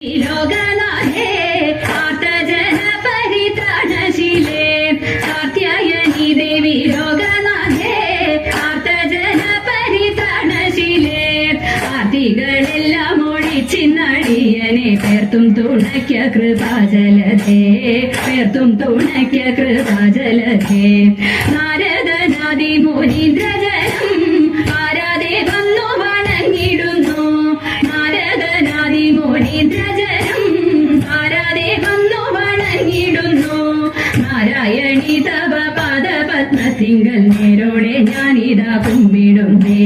ലോകനാഥേ ആർത്തജന പരിത്രാണശീലേ തുണയ്ക്ക കൃപാജലധേ പേർത്തും തുണയ്ക്ക കൃപാജലധേ നാരദനാദി മുനീന്ദ്രജനം മുനീന്ദ്രജനം ആരാധേ വന്നു വണങ്ങിടുന്നു. നാരായണി തവ പാദപത്മത്തിങ്കൽ നേരോടെ ഞാനിതാ കുമ്പിടുന്നേ.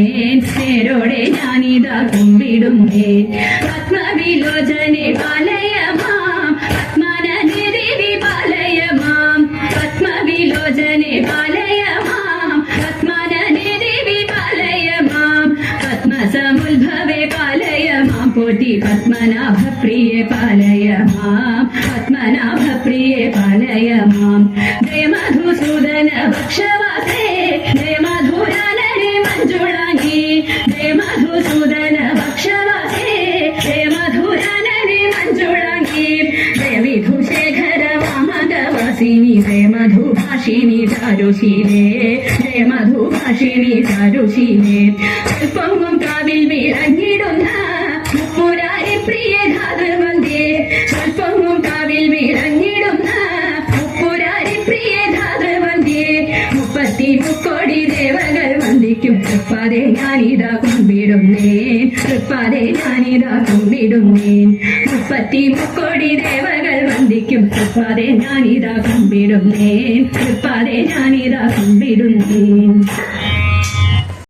നേരോടെ ഞാനിതാ കുമ്പിടുന്നേ. പത്മവിലോചനെ പാലയമാം. പത്മനനെ ദേവി പാലയമാം. പത്മവിലോചനെ പാലയമാം പാലയമാം പാലയ മാം പ്രിയെ പാലയ മാം പ്രിയെ പാലയമാം ജയ മധുസൂദന ഭക്ഷവാസേ ജയ മധുരാനനെ മഞ്ജുളാംഗി ജയ മധുസൂദന ഭക്ഷവാസേ ജയ മധുരാനനെ മഞ്ജുളാംഗി ജയ വിധുശേഖര വാമകവാസിനി ജയ മധുഭാഷിണി ചാരുശീലേ ജയ മധുഭാഷിണി ചാരുശീലേ അല്പവും കാവിൽ മുപ്പുരാരി ധാതൃവന്ദേ സ്വൽപ്പവും കാവിൽ വിളങ്ങിടുന്ന മുപ്പുരാരി പ്രിയ ധാതൃവന്ദേ മുപ്പത്തി മുക്കോടി ദേവകൾ വന്ദിക്കും. തൃപ്പാതെ ഞാനിതാ കുമ്പിടുന്നേൻ തൃപ്പാതെ ഞാനിതാ കുമ്പിടുന്നേൻ മുപ്പത്തി മുക്കോടി ദേവകൾ വന്ദിക്കും. തൃപ്പാതെ ഞാനിതാ കുമ്പിടുന്നേ. തൃപ്പാതെ ഞാനിതാ കുമ്പിടുന്നേ.